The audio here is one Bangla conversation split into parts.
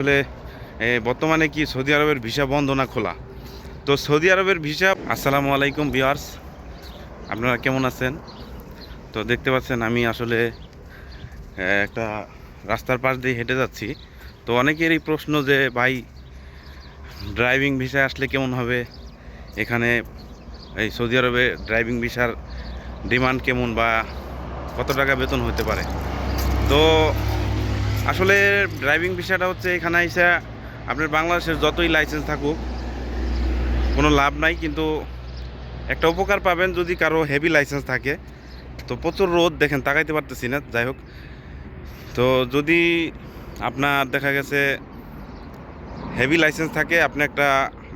আসলে বর্তমানে কি সৌদি আরবের ভিসা বন্ধ না খোলা? তো সৌদি আরবের ভিসা, আসসালামু আলাইকুম বিয়ার্স আপনারা কেমন আছেন? তো দেখতে পাচ্ছেন আমি আসলে একটা রাস্তার পাশ দিয়ে হেঁটে যাচ্ছি। তো অনেকের এই প্রশ্ন যে, ভাই, ড্রাইভিং ভিসা আসলে কেমন হবে? এখানে, এই সৌদি আরবে ড্রাইভিং ভিসার ডিমান্ড কেমন বা কত টাকা বেতন হতে পারে? তো আসলে ড্রাইভিং ভিসাটা হচ্ছে এখানে এসে আপনার বাংলাদেশের যতই লাইসেন্স থাকুক, কোনো লাভ নাই, কিন্তু একটা উপকার পাবেন যদি কারও হেভি লাইসেন্স থাকে। তো প্রচুর রোদ, দেখেন, তাকাইতে পারতেছি না, যাই হোক। তো যদি আপনার দেখা গেছে হেভি লাইসেন্স থাকে, আপনি একটা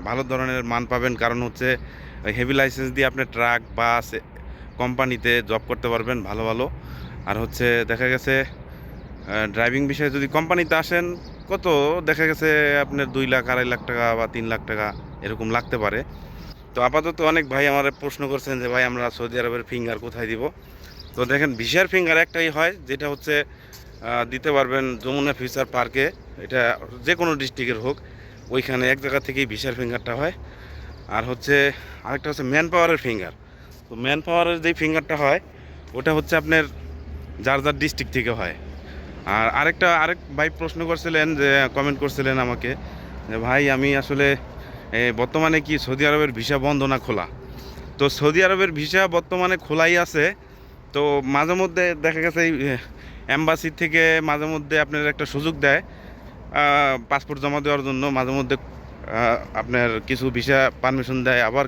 ভালো ধরনের মান পাবেন। কারণ হচ্ছে হেভি লাইসেন্স দিয়ে আপনি ট্রাক বাস কোম্পানিতে জব করতে পারবেন ভালো ভালো। আর হচ্ছে দেখা গেছে ড্রাইভিং বিষয়ে যদি কোম্পানিতে আসেন, কত দেখা গেছে আপনার দুই লাখ, আড়াই লাখ টাকা বা তিন লাখ টাকা এরকম লাগতে পারে। তো আপাতত অনেক ভাই আমার প্রশ্ন করছেন যে, ভাই, আমরা সৌদি আরবের ফিঙ্গার কোথায় দিব? তো দেখেন ভিসার ফিঙ্গার একটাই হয়, যেটা হচ্ছে দিতে পারবেন যমুনা ফিউচার পার্কে। এটা যে কোনো ডিস্ট্রিক্টের হোক, ওইখানে এক জায়গা থেকেই ভিসার ফিঙ্গারটা হয়। আর হচ্ছে, আরেকটা হচ্ছে ম্যান পাওয়ারের ফিঙ্গার তো ম্যান পাওয়ারের যেই ফিঙ্গারটা হয়, ওটা হচ্ছে আপনার যার যার ডিস্ট্রিক্ট থেকে হয়। আর আরেকটা, আরেক ভাই প্রশ্ন করছিলেন যে কমেন্ট করছিলেন আমাকে যে, ভাই, আমি আসলে বর্তমানে কি সৌদি আরবের ভিসা বন্ধ না খোলা? তো সৌদি আরবের ভিসা বর্তমানে খোলাই আছে। তো মাঝে মধ্যে দেখা গেছে এই অ্যাম্বাসি থেকে মাঝে মধ্যে আপনার একটা সুযোগ দেয় পাসপোর্ট জমা দেওয়ার জন্য। মাঝে মধ্যে আপনার কিছু ভিসা পারমিশন দেয়, আবার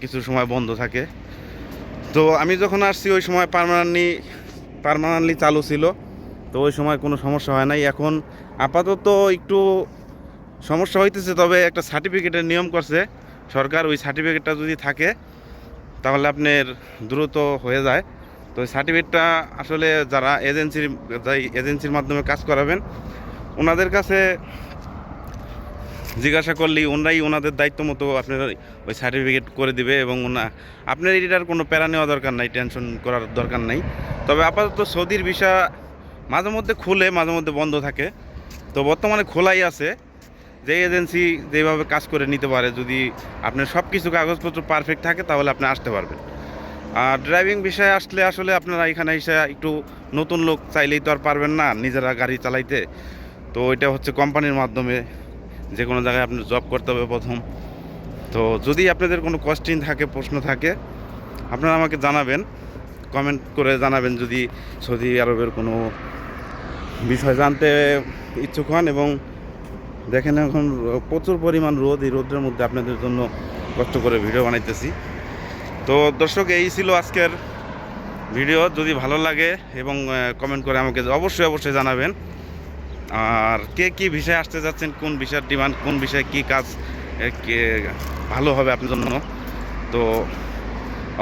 কিছু সময় বন্ধ থাকে। তো আমি যখন আসছি, ওই সময় পারমানেন্টলি পারমানেন্টলি চালু ছিল। তো ওই সময় কোনো সমস্যা হয় নাই। এখন আপাতত একটু সমস্যা হইতেছে, তবে একটা সার্টিফিকেটের নিয়ম করছে। সরকার ওই সার্টিফিকেটটা যদি থাকে, তাহলে আপনার দ্রুত হয়ে যায়। তো ওই সার্টিফিকেটটা আসলে যারা এজেন্সির যাই এজেন্সির মাধ্যমে কাজ করাবেন, ওনাদের কাছে জিজ্ঞাসা করলেই ওনারাই ওনাদের দায়িত্ব মতো আপনার ওই সার্টিফিকেট করে দিবে এবং ওনা, আপনার এটার কোনো প্যারা নেওয়া দরকার নাই, টেনশন করার দরকার নাই। তবে আপাতত সৌদির ভিসা মাঝে মধ্যে খুলে, মাঝে মধ্যে বন্ধ থাকে। তো বর্তমানে খোলাই আছে। যে এজেন্সি যেভাবে কাজ করে নিতে পারে, যদি আপনার সব কিছু কাগজপত্র পারফেক্ট থাকে, তাহলে আপনি আসতে পারবেন। আর ড্রাইভিং বিষয়ে আসলে আসলে আপনারা এখানে এসে একটু নতুন লোক চাইলেই তো আর পারবেন না, নিজেরা গাড়ি চালাইতে। তো এটা হচ্ছে কোম্পানির মাধ্যমে যে কোনো জায়গায় আপনার জব করতে হবে প্রথম। তো যদি আপনাদের কোনো কোশ্চিন থাকে, প্রশ্ন থাকে, আপনারা আমাকে জানাবেন। কমেন্ট করে জানাবেন যদি সৌদি আরবের কোনো বিষয় জানতে ইচ্ছুক হন এবং দেখেন এখন প্রচুর পরিমাণ রোদ, এই রোদের মধ্যে আপনাদের জন্য কষ্ট করে ভিডিও বানাইতেছি। তো দর্শক, এই ছিল আজকের ভিডিও। যদি ভালো লাগে এবং কমেন্ট করে আমাকে অবশ্যই অবশ্যই জানাবেন। আর কে কি বিষয়ে আসতে যাচ্ছেন, কোন বিষয়ের ডিমান্ড, কোন বিষয়ে কি কাজ কে ভালো হবে আপনার জন্য, তো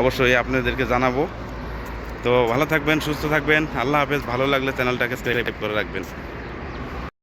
অবশ্যই আপনাদেরকে জানাব। তো ভালো থাকবেন সুস্থ থাকবেন। আল্লাহ হাফেজ ভালো লাগলে চ্যানেলটাকে সাবস্ক্রাইব করে রাখবেন।